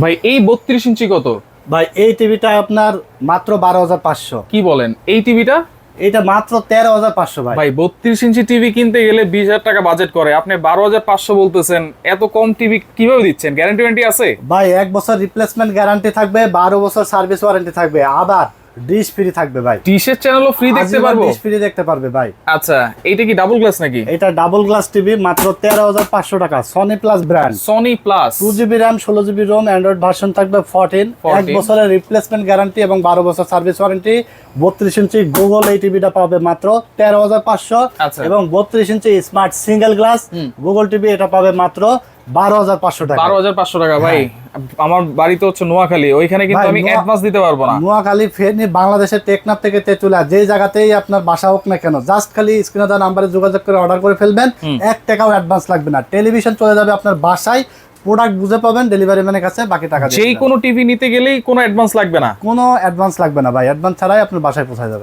ভাই এই বত্রিশ ইঞ্চি কত? ভাই এই টিভিটা আপনার মাত্র বারো হাজার পাঁচশো। কি বলেন? এই টিভিটা? এটা মাত্র তেরো হাজার পাঁচশো ভাই। ভাই বত্রিশ ইঞ্চি টিভি কিনতে গেলে বিশ হাজার টাকা বাজেট করে। আপনি বারো হাজার পাঁচশো বলতেছেন এত কম টিভি কীভাবে দিচ্ছেন? গ্যারান্টি ওয়ারেন্টি আছে? ভাই এক বছর রিপ্লেসমেন্ট গ্যারান্টি থাকবে বারো বছর সার্ভিস ওয়ারেন্টি থাকবে। আবার ডিশ ফ্রি থাকবে ভাই। টিসের চ্যানেলও ফ্রি দেখতে পারব? ডিশ ফ্রি দেখতে পারবে ভাই। আচ্ছা এইটা কি ডাবল গ্লাস নাকি? এটা ডাবল গ্লাস টিভি মাত্র তেরো হাজার পাঁচশো টাকা। Sony plus brand Sony plus two GB RAM ষোলো জিবি রোম অ্যান্ড্রয়েড ভার্সন থাকবে ফোরটিন এক বছরের রিপ্লেসমেন্ট গ্যারান্টি এবং বারো বছর সার্ভিস ওয়ারেন্টি বত্রিশ ইঞ্চি গুগল এই টিভিটা পাবে মাত্র তেরো হাজার পাঁচশো। আচ্ছা। এবং বত্রিশ inch smart single glass Google TV এটা পাবে মাত্র বারো হাজার পাঁচশো টাকা। বারো হাজার পাঁচশো টাকা ভাই। আমার বাড়িতে হচ্ছে নোয়াখালী ওইখানে কিন্তু আমি অ্যাডভান্স দিতে পারব না। নোয়াখালী ফেরনি বাংলাদেশের টেকনাফ থেকে তেতুলা যে জায়গাতেই আপনার বাসা হোক না কেন জাস্ট খালি স্ক্রিনে দেওয়া নাম্বারে যোগাযোগ করে অর্ডার করে ফেলবেন। এক টাকাও অ্যাডভান্স লাগবে না। টেলিভিশন চলে যাবে আপনার বাসায় প্রোডাক্ট বুঝে পাবেন ডেলিভারি ম্যানের কাছে বাকি টাকা যেই কোনো টিভি নিতে গেলেই কোনো অ্যাডভান্স লাগবে না। কোনো অ্যাডভান্স লাগবে না ভাই অ্যাডভান্স ছাড়াই আপনার বাসায় পৌঁছে যাবে।